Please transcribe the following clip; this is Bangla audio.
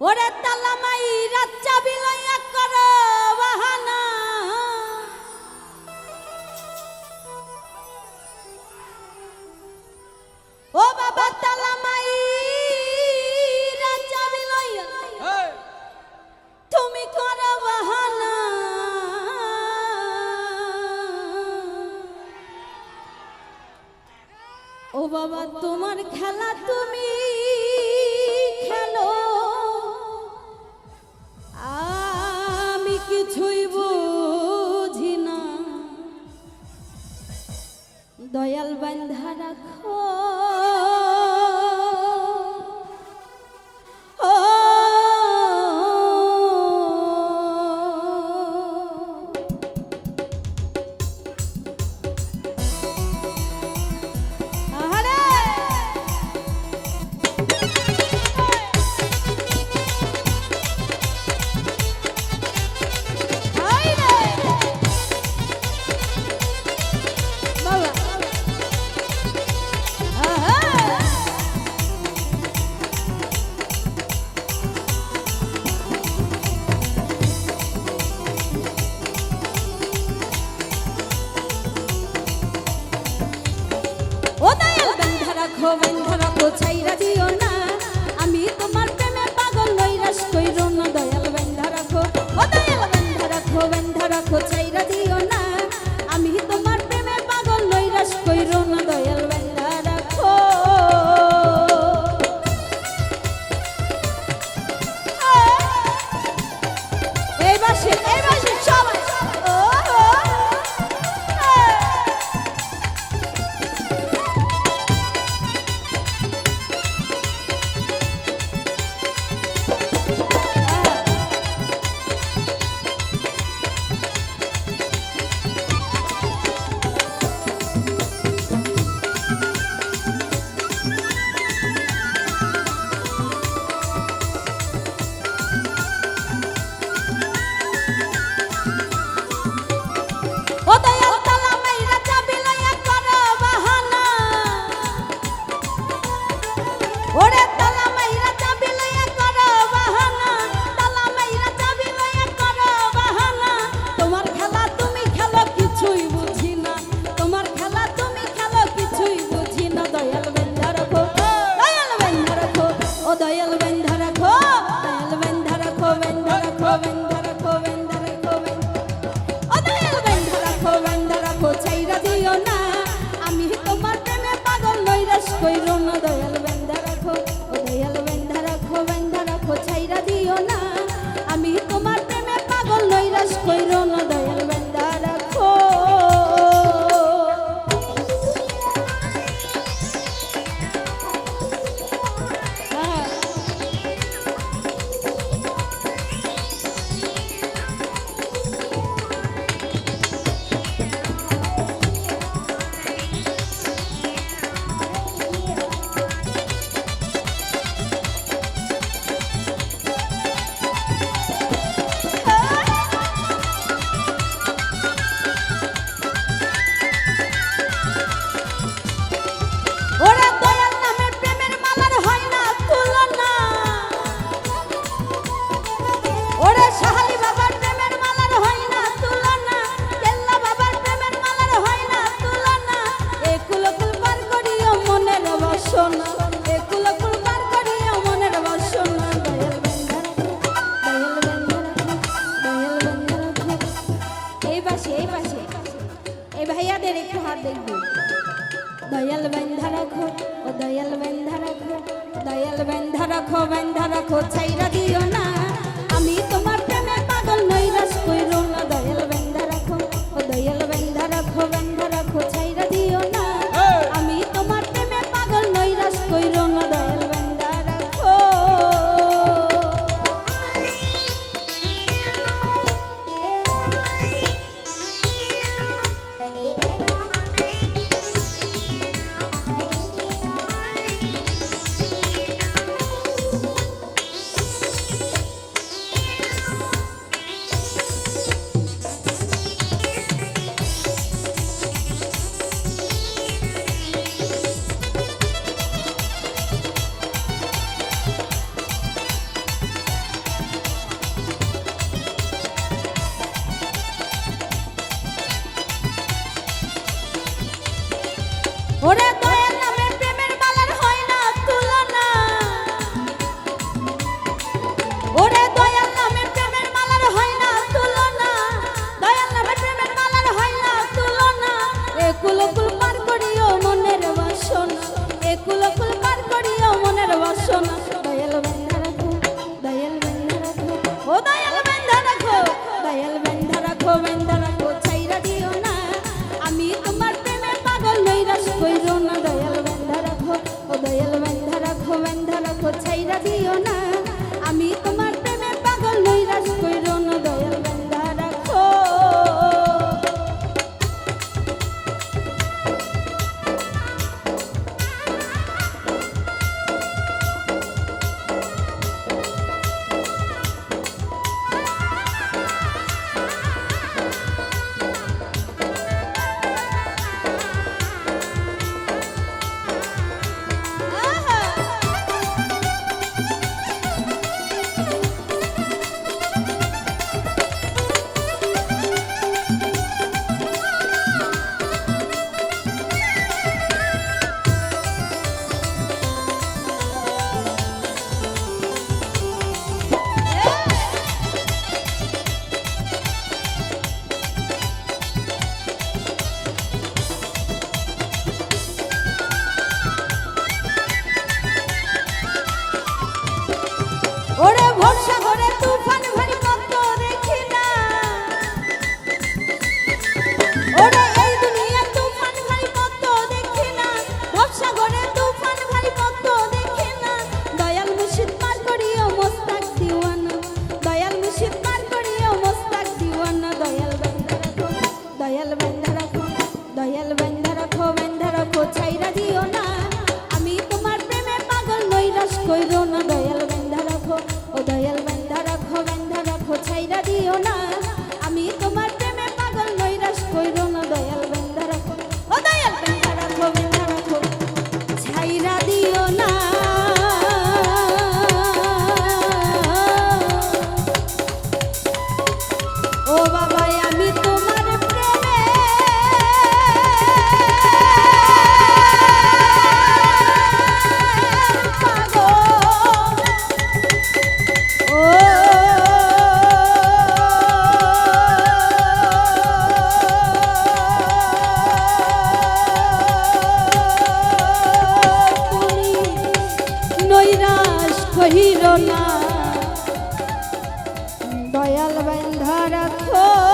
ওরে তালামাই রাচ্চা বিলইয়া কর বাহানা। ও বাবা ভাইয়াদের একটু হাত দেখব। দয়াল বেন্ধা রাখো, ও দয়াল বেন্ধা রাখো, দয়াল বেন্ধা রাখো বেন্ধা রাখো, ছাইরা দিও না। আমি তোমার প্রেমে পাগল নৈরাস কইরো না ওরে দয়াল বান্ধা রাখো